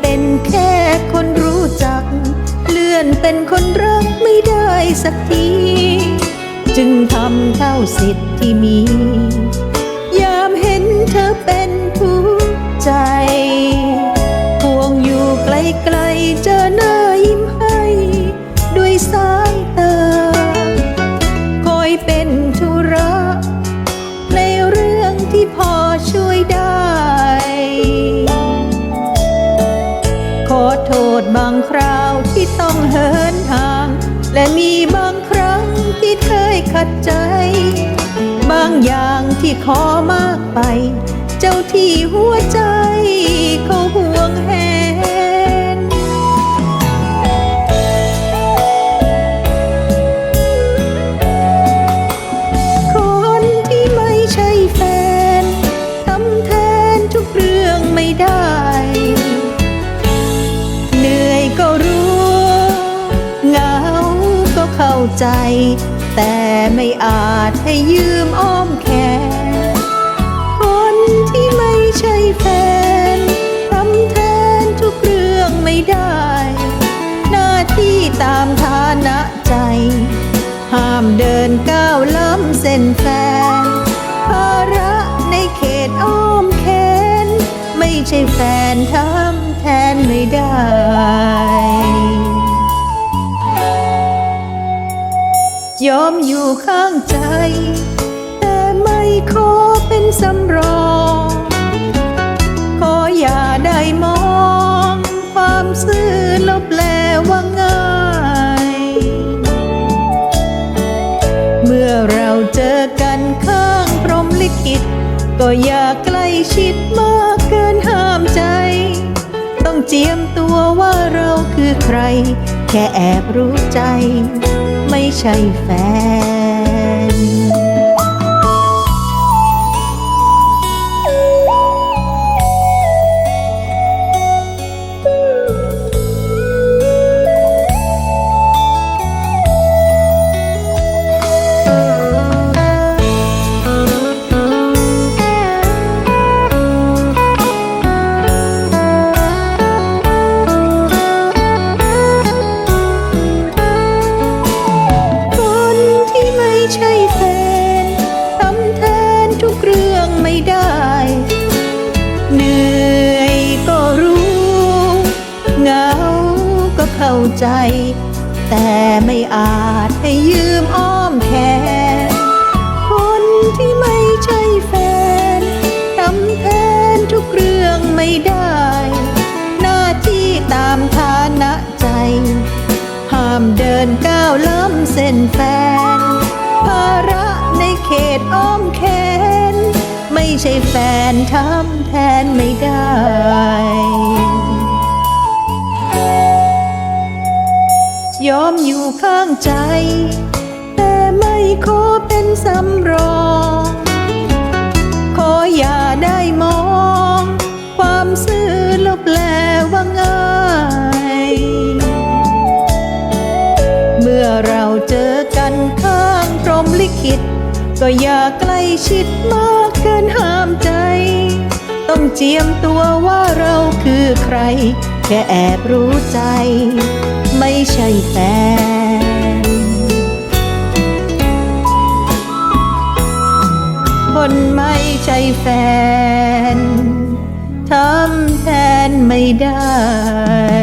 เป็นแค่คนรู้จัก เลื่อนเป็นคนรักไม่ได้สักที จึงทำเท่าสิทธิ์ที่มี ยามเห็นเธอเป็นผู้ใจ ขอมากไป เจ้าที่หัวใจเขาห่วงแหน คนที่ไม่ใช่แฟนทำแทนทุกเรื่องไม่ได้ เหนื่อยก็รู้เหงาก็เข้าใจแต่ไม่อาจให้ยืมอ้อมแขนคน ห้ามเดินก้าวล้ำเส้นแฟนภาระในเขตอ้อมแขนไม่ใช่แฟนทำแทนไม่ได้ยอมอยู่ข้างใจ แต่ไม่ขอเป็นสำรอง เจอกันข้างพรมลิขิต ก็อย่าใกล้ชิดมากเกินห้ามใจ ต้องเจียมตัวว่าเราคือใคร แค่แอบรู้ใจ ไม่ใช่แฟน เข้าใจ แต่ไม่อาจให้ยืมอ้อมแขนคนที่ไม่ใช่แฟนทำแทนทุกเรื่องไม่ได้ หน้าที่ตามฐานะใจ ห้ามเดินก้าวล้ำเส้นแฟน ภาระในเขตอ้อมแขน ไม่ใช่แฟนทำแทนไม่ได้ ใจ แต่ไม่ขอเป็นสำรอง ขออย่าได้มอง ความซื่อลบแลว่าง่าย เมื่อเราเจอกันข้างพรมลิขิต ก็อย่าใกล้ชิดมากเกินห้ามใจ ต้องเจียมตัวว่าเราคือใคร แค่แอบรู้ใจ ไม่ใช่แฟน คนไม่ใช่แฟน ทำแทนไม่ได้